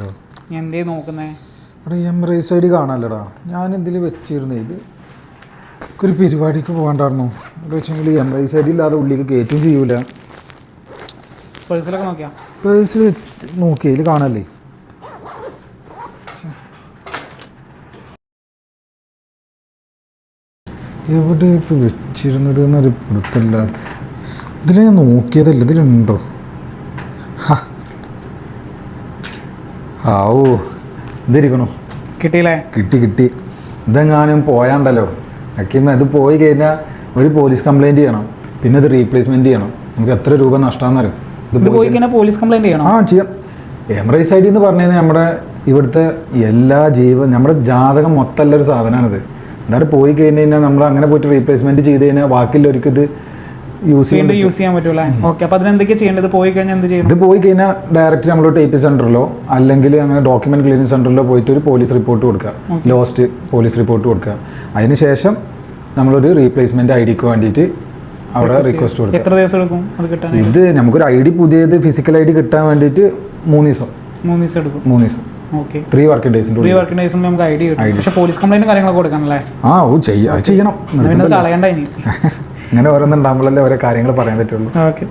കാണാമല്ലോ ഞാൻ എന്തേ നോക്കുന്നേ? എടാ എംബ്രേസ് ഐ ഡി കാണാമല്ലടാ ഞാൻ ഇതിൽ വെച്ചിരുന്നു ഇത് ഒരു പരിപാടിക്ക് പോകണ്ടായിരുന്നു എന്താ വെച്ചെങ്കിൽ എംബ്രേസ് ഐ ഡി ഇല്ലാതെ ഉള്ളിലേക്ക് കയറ്റും ചെയ്യൂല. പേഴ്സിലൊക്കെ നോക്കിയാ? പേഴ്സിൽ നോക്കി ഇതിൽ കാണല്ലേ? എവിടെ ഇപ്പോൾ വെച്ചിരുന്നത് എന്നൊരു പിടുത്തല്ലാത്ത ഇതിൽ ഞാൻ നോക്കിയതല്ല ഇതിലുണ്ടോ? ഹാ ആവൂ ഇതിരിക്കണോ. കിട്ടിയില്ലേ? കിട്ടി കിട്ടി. ഇതെങ്ങാനും പോയാണ്ടല്ലോ. അക്കിമ അത് പോയി കഴിഞ്ഞാൽ ഒരു പോലീസ് കംപ്ലൈന്റ് ചെയ്യണം. പിന്നെ അത് റീപ്ലേസ്മെന്റ് ചെയ്യണം. നമുക്ക് എത്ര രൂപ നഷ്ടമാണെന്നറിയും ഇത് പോയി കഴിഞ്ഞാൽ പോലീസ് കംപ്ലൈന്റ് ചെയ്യണം? ആ ചെയ്യാം. എമറൈസ് ഐ ഡി എന്ന് പറഞ്ഞു കഴിഞ്ഞാൽ നമ്മുടെ ഇവിടുത്തെ എല്ലാ ജീവ നമ്മുടെ ജാതകം മൊത്തമല്ല ഒരു സാധനമാണിത് എന്തായാലും പോയി കഴിഞ്ഞ് കഴിഞ്ഞാൽ നമ്മൾ അങ്ങനെ പോയിട്ട് റീപ്ലേസ്മെന്റ് ചെയ്ത് കഴിഞ്ഞാൽ ബാക്കിയുള്ളവർക്ക് ഇത് യൂസ് ചെയ്യാൻ യൂസ് ചെയ്യാൻ പറ്റൂലേ. ഓക്കെ അപ്പൊ അതിനെന്തൊക്കെ ചെയ്യേണ്ടത്? പോയി കഴിഞ്ഞാൽ എന്ത് ചെയ്യും? ഇത് പോയി കഴിഞ്ഞാൽ ഡയറക്റ്റ് നമ്മൾ ടൈപ്പ് സെന്ററിലോ അല്ലെങ്കിൽ അങ്ങനെ ഡോക്യുമെന്റ് ക്ലീനിങ് സെന്ററിലോ പോയിട്ട് ഒരു പോലീസ് റിപ്പോർട്ട് കൊടുക്കുക. ലോസ്റ്റ് പോലീസ് റിപ്പോർട്ട് കൊടുക്കുക. അതിനുശേഷം നമ്മളൊരു റീപ്ലേസ്മെന്റ് ഐ ഡിക്ക് വേണ്ടിയിട്ട് അവിടെ റിക്വസ്റ്റ് കൊടുക്കുക. എത്ര ദിവസം എടുക്കും അത് കിട്ടാൻ? ഇത് നമുക്കൊരു ഐ ഡി പുതിയത് ഫിസിക്കൽ ഐ ഡി കിട്ടാൻ വേണ്ടിയിട്ട് മൂന്ന് ദിവസം. മൂന്ന് ദിവസം എടുക്കും. മൂന്ന് ദിവസം. ത്രീ വർക്കിംഗ് ത്രീ വർക്കിംഗ് നമുക്ക് ഐ ഡി പക്ഷെ പോലീസ് കംപ്ലൈന്റ് കാര്യങ്ങളൊക്കെ കൊടുക്കാനല്ലേ? ആ ഓ ചെയ്യണം. കളയണ്ട ഇനി. ഇങ്ങനെ ഓരോന്നുണ്ടാകുമ്പോഴല്ലേ ഓരോ കാര്യങ്ങൾ പറയാൻ പറ്റുള്ളൂ. ഓക്കെ.